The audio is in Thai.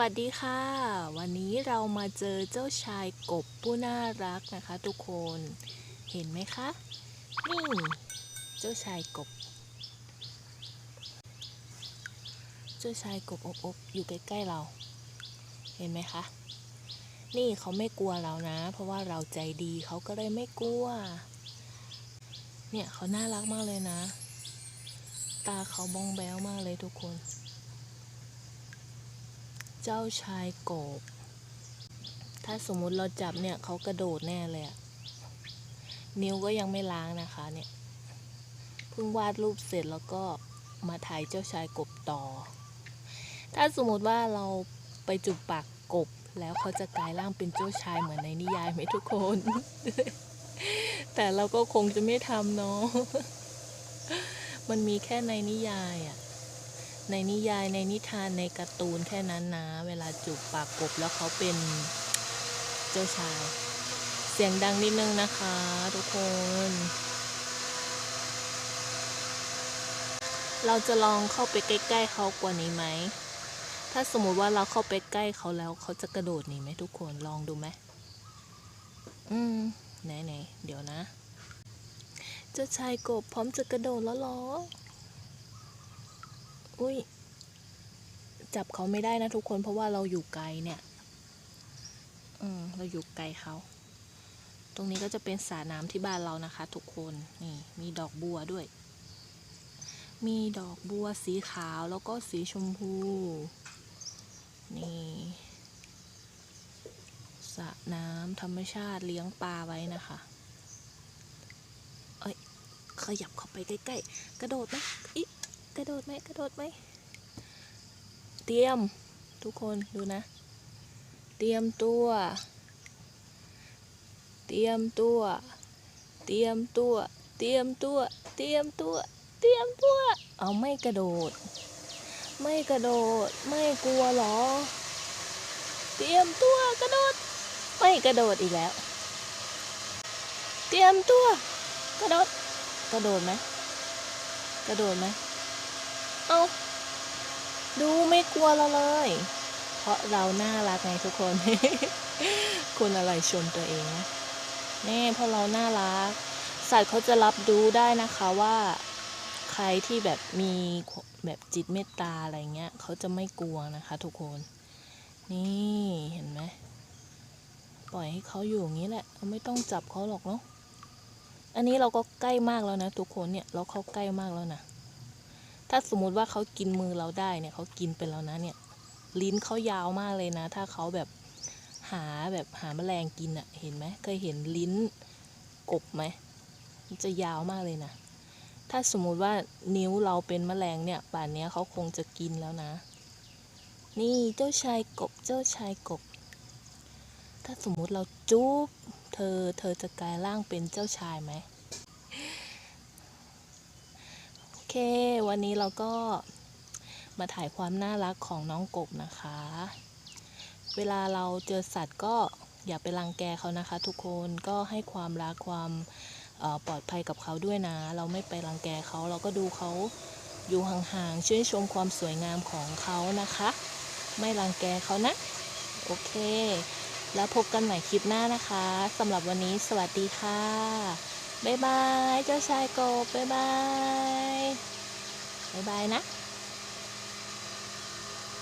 วัสดีค่ะ วันนี้เรามาเจอเจ้าชายกบผู้น่ารักนะคะทุกคนเห็นไหมคะนี่เจ้าชายกบ เจ้าชายกบอบอบอยู่ใกล้ๆเรา เห็นไหมคะ นี่เขาไม่กลัวเรานะ เพราะว่าเราใจดีเขาก็เลยไม่กลัว เนี่ยเขาน่ารักมากเลยนะ ตาเขาบ้องแบ้วมากเลยทุกคน เจ้าชายกบ ถ้าสมมุติเราจับเนี่ยเขากระโดดแน่เลยอะนิ้วก็ยังไม่ล้างนะคะเนี่ย เพิ่งวาดรูปเสร็จแล้วก็มาถ่ายเจ้าชายกบต่อ ถ้าสมมติว่าเราไปจุบปากกบแล้วเขาจะกลายร่างเป็นเจ้าชายเหมือนในนิยายไหมทุกคน แต่เราก็คงจะไม่ทำเนาะ มันมีแค่ในนิยายอะ ในนิยายในนิทานในการ์ตูนแค่นั้นนะ เวลาจูบปากกบแล้วเขาเป็นเจ้าชาย เสียงดังนิดนึงนะคะ ทุกคน เราจะลองเข้าไปใกล้ ๆเขากว่านี้ไหม ถ้าสมมุติว่าเราเข้าไปใกล้เขาแล้วเขาจะกระโดดหนีไหมทุกคนลองดูไหมอืมไหนๆเดี๋ยวนะ เจ้าชายกบพร้อมจะกระโดดแล้วหรอย จับเขาไม่ได้นะทุกคนเพราะว่าเราอยู่ไกลเนี่ย อืมเราอยู่ไกลเขา ตรงนี้ก็จะเป็นสระน้ำที่บ้านเรานะคะ ทุกคนนี่มีดอกบัวด้วย มีดอกบัวสีขาวแล้วก็สีชมพู นี่สระน้ำธรรมชาติเลี้ยงปลาไว้นะคะเอ้ยขยับเข้าไปใกล้ๆ กระโดดไหมอิกระโดดไหมกระโดดไหม เตรียมทุกคนดูนะ เตรียมตัว เตรียมตัว เตรียมตัว เตรียมตัว เตรียมตัว เตรียมตัว เอาไม่กระโดด ไม่กระโดด ไม่กลัวหรอ เตรียมตัวกระโดด ไม่กระโดดอีกแล้ว เตรียมตัว กระโดด กระโดดไหมกระโดดไหมเอา กลัวเราเลย เพราะเราน่ารักไงทุกคน คุณอะไรชมตัวเองนะนี่เพราะเราน่ารัก สัตว์เขาจะรับรู้ได้นะคะว่าใครที่แบบมีแบบจิตเมตตาอะไรเงี้ยเขาจะไม่กลัวนะคะทุกคน นี่เห็นไหมปล่อยให้เขาอยู่อย่างนี้แหละเราไม่ต้องจับเขาหรอกเนาะอันนี้เราก็ใกล้มากแล้วนะทุกคนเนี่ยเราเข้าใกล้มากแล้วนะ ถ้าสมมุติว่าเขากินมือเราได้เนี่ยเขากินไปแล้วนะเนี่ย ลิ้นเขายาวมากเลยนะ ถ้าเขาแบบหาแบบหาแมลงกินอะเห็นไหมเคยเห็นลิ้นกบไหมมันจะยาวมากเลยนะ ถ้าสมมุติว่านิ้วเราเป็นแมลงเนี่ยป่านเนี้ยเขาคงจะกินแล้วนะ นี่เจ้าชายกบเจ้าชายกบ ถ้าสมมุติเราจุ๊บเธอเธอจะกลายร่างเป็นเจ้าชายไหม โอ เค วันนี้เราก็มาถ่ายความน่ารักของน้องกบนะคะ เวลาเราเจอสัตว์ก็อย่าไปรังแกเขานะคะ ทุกคนก็ให้ความรักความปลอดภัยกับเขาด้วยนะ เราไม่ไปรังแกเขาเราก็ดูเขาอยู่ห่างๆชื่นชมความสวยงามของเขานะคะ ไม่รังแกเขานะ โอเค แล้วพบกันใหม่คลิปหน้านะคะสำหรับวันนี้สวัสดีค่ะ บ๊ายบาย เจ้าชายกบบ๊ายบาย บ๊ายบายนะ